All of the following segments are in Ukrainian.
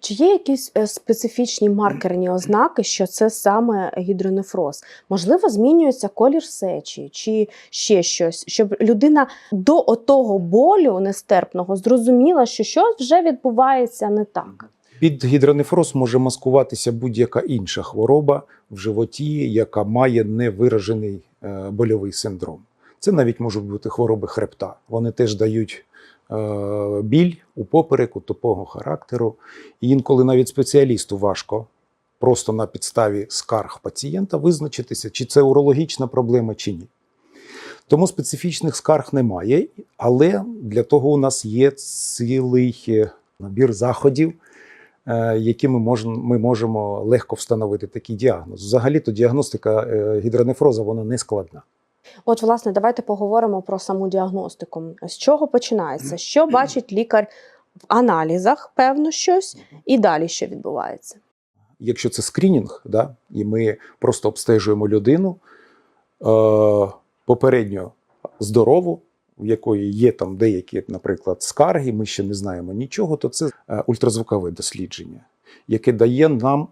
Чи є якісь е, специфічні маркерні ознаки, що це саме гідронефроз? Можливо, змінюється колір сечі чи ще щось, щоб людина до отого болю нестерпного зрозуміла, що щось вже відбувається не так. Під гідронефроз може маскуватися будь-яка інша хвороба в животі, яка має невиражений е, больовий синдром. Це навіть можуть бути хвороби хребта. Вони теж дають біль у попереку тупого характеру. І інколи навіть спеціалісту важко просто на підставі скарг пацієнта визначитися, чи це урологічна проблема, чи ні. Тому специфічних скарг немає, але для того у нас є цілий е, набір заходів, е, які ми можемо, ми можемо легко встановити такий діагноз. Взагалі-то діагностика е, гідронефроза вона не складна. От, власне, давайте поговоримо про саму діагностику. З чого починається? Що бачить лікар в аналізах, певно, щось, і далі що відбувається? Якщо це скринінг, да, і ми просто обстежуємо людину е, попередньо здорову, в якої є там деякі, наприклад, скарги, ми ще не знаємо нічого, то це е, ультразвукове дослідження, яке дає нам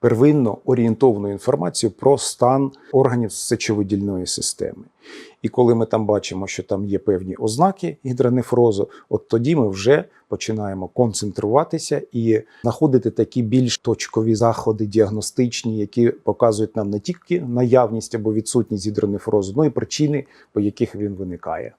первинно орієнтовну інформацію про стан органів сечовидільної системи. І коли ми там бачимо, що там є певні ознаки гідронефрозу, от тоді ми вже починаємо концентруватися і знаходити такі більш точкові заходи діагностичні, які показують нам не тільки наявність або відсутність гідронефрозу, але й причини, по яких він виникає.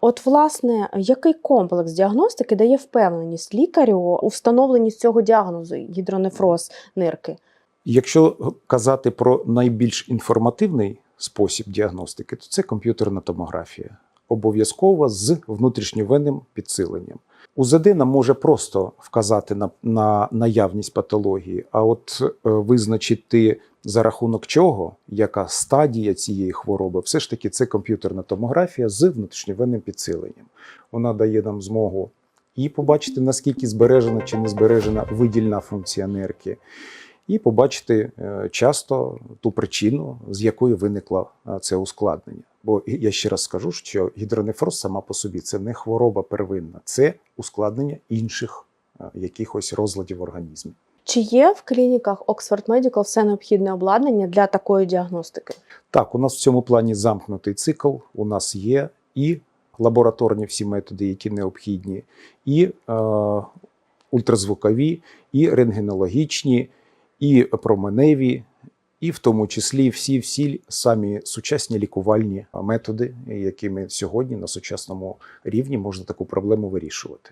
От, власне, який комплекс діагностики дає впевненість лікарю у встановленні цього діагнозу гідронефроз нирки? Якщо казати про найбільш інформативний спосіб діагностики, то це комп'ютерна томографія, обов'язково з внутрішньовенним підсиленням. УЗД нам може просто вказати на, на наявність патології, а от е, визначити за рахунок чого, яка стадія цієї хвороби, все ж таки це комп'ютерна томографія з внутрішньовенним підсиленням. Вона дає нам змогу і побачити, наскільки збережена чи не збережена видільна функція нирки, і побачити е, часто ту причину, з якої виникло е, це ускладнення. Бо я ще раз скажу, що гідронефроз сама по собі це не хвороба первинна, це ускладнення інших е, якихось розладів в організмі. Чи є в клініках Oxford Medical все необхідне обладнання для такої діагностики? Так, у нас в цьому плані замкнутий цикл. У нас є і лабораторні всі методи, які необхідні, і е, ультразвукові, і рентгенологічні, і променеві, і в тому числі всі всі самі сучасні лікувальні методи, якими сьогодні на сучасному рівні можна таку проблему вирішувати.